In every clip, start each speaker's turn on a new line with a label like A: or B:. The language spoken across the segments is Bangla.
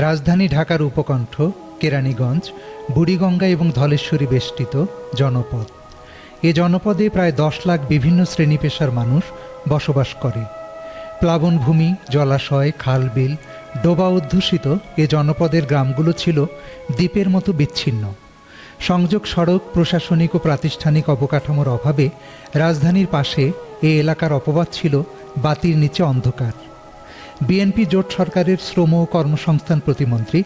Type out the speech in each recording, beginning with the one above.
A: রাজধানী ঢাকার উপকণ্ঠ, কেরানীগঞ্জ, বুড়িগঙ্গা এবং ধলেশ্বরী বেষ্টিত জনপদ। এ জনপদে প্রায় দশ লাখ বিভিন্ন শ্রেণি পেশার মানুষ বসবাস করে। প্লাবনভূমি, জলাশয় খাল বিল ডোবা অধ্যুষিত এ জনপদের গ্রামগুলো ছিল দ্বীপের মতো বিচ্ছিন্ন। সংযোগ সড়ক, প্রশাসনিক ও প্রাতিষ্ঠানিক অবকাঠামোর অভাবে রাজধানীর পাশে এ এলাকার অপবাদ ছিল বাতির নিচে অন্ধকার। বিএনপি জোট সরকারের শ্রম ও কর্মসংস্থান প্রতিমন্ত্রী,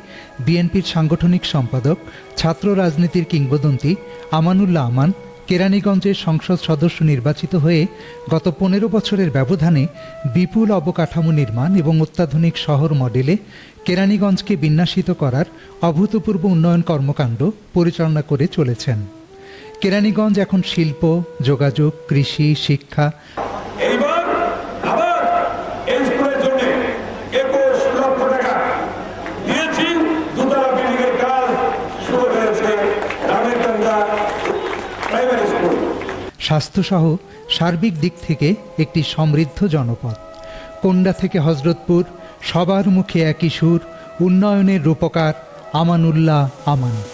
A: বিএনপির সাংগঠনিক সম্পাদক, ছাত্র রাজনীতির কিংবদন্তি আমানুল্লাহ আমান কেরানীগঞ্জের সংসদ সদস্য নির্বাচিত হয়ে গত পনেরো বছরের ব্যবধানে বিপুল অবকাঠামো নির্মাণ এবং অত্যাধুনিক শহর মডেলে কেরানীগঞ্জকে বিন্যাসিত করার অভূতপূর্ব উন্নয়ন কর্মকাণ্ড পরিচালনা করে চলেছেন। কেরানীগঞ্জ এখন শিল্প, যোগাযোগ, কৃষি, শিক্ষা স্বাস্থ্যসহ সার্বিক দিক থেকে একটি সমৃদ্ধ জনপদ। কোন্ডা থেকে হজরতপুর, সবার মুখে একই সুর, উন্নয়নের রূপকার, আমানুল্লাহ, আমান।